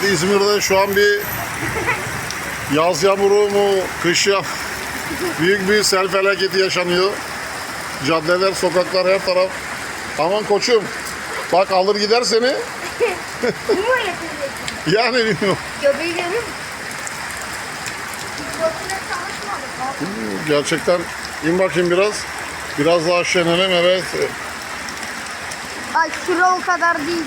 Evet İzmir'de şu an bir yaz yağmuru mu, kış yağ büyük bir sel felaketi yaşanıyor. Caddeler, sokaklar her taraf. Aman koçum bak alır gider seni. Yani bilmiyorum. Göbeği görür. Gerçekten in bakayım biraz. Biraz daha aşağı inelim evet. Ay şura o kadar değil.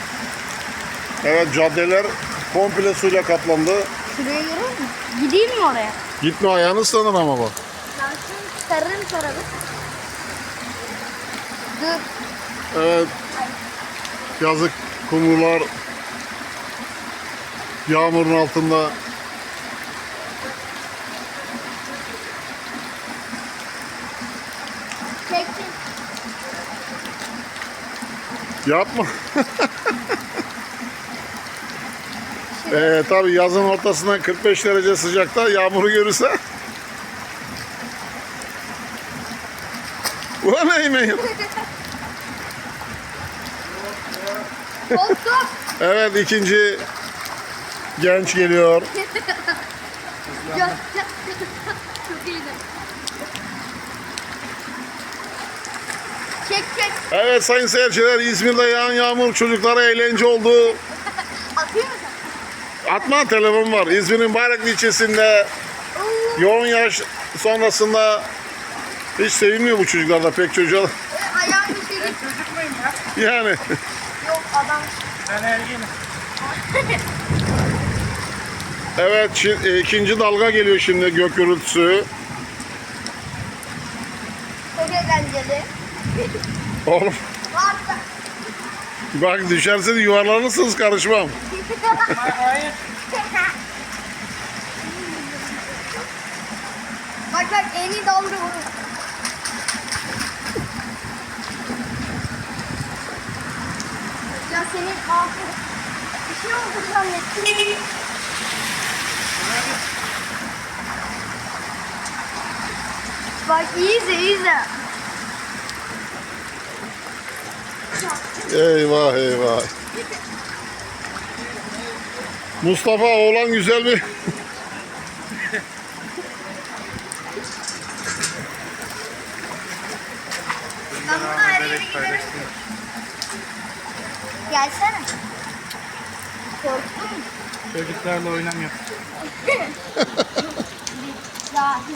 Evet caddeler komple suyla kaplandı. Şuraya görür müsün? Gideyim mi oraya? Gitme ayağını ıslanır ama bak. Şunu çıkarırım sonra bir. Dur. Evet. Yazık kumrular yağmurun altında. Çektim. Yapma. ee, tabii yazın ortasından 45 derece sıcakta yağmuru görürse. Bu neymiş? Koltuk. Evet ikinci genç geliyor. Gel, gel. Çok iyiydi. Çek çek. Evet sayın seyirciler İzmir'de yağan yağmur çocuklara eğlence oldu. Atıyor musun? Atma telefon var. İzmir'in Bayraklı ilçesinde yoğun yağış sonrasında hiç sevinmiyor bu çocuklar da pek çocuğa. Ayağım bir şey. Çocuk muyum ya? Yani Yok adam. Ben ergenim. evet şi- e, ikinci dalga geliyor şimdi gök gürültüsü. Çok eğlenceli. Oğlum Varsa. Bak düşerse yuvarlanırsınız karışmam. Bak bak en iyi dalga. Ya senin altın. Bir şey oldu zannettim. Bak iyice iyice. Eyvah eyvah. Mustafa oğlan güzel giderim. Gelsene. Korktun mu? Çocuklarla oynamıyor. Dahil.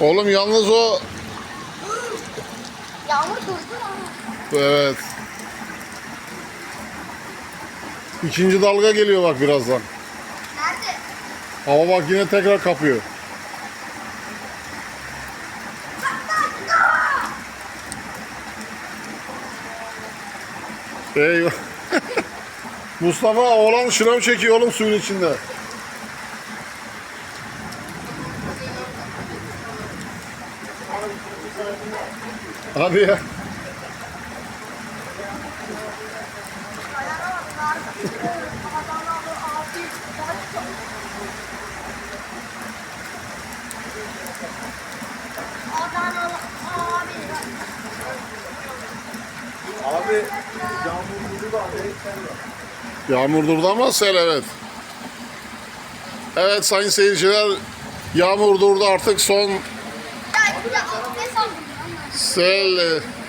Oğlum yalnız o Yağmur durdu ama. evet. İkinci dalga geliyor bak birazdan. Nerede? Hava bak yine tekrar kapıyor. Eyvah. Mustafa oğlan şınav çekiyor oğlum suyun içinde. Hadi ya. Abi. Abi. Abi yağmur durdu da Yağmur durdu ama sel evet. Evet sayın seyirciler yağmur durdu artık son Ya,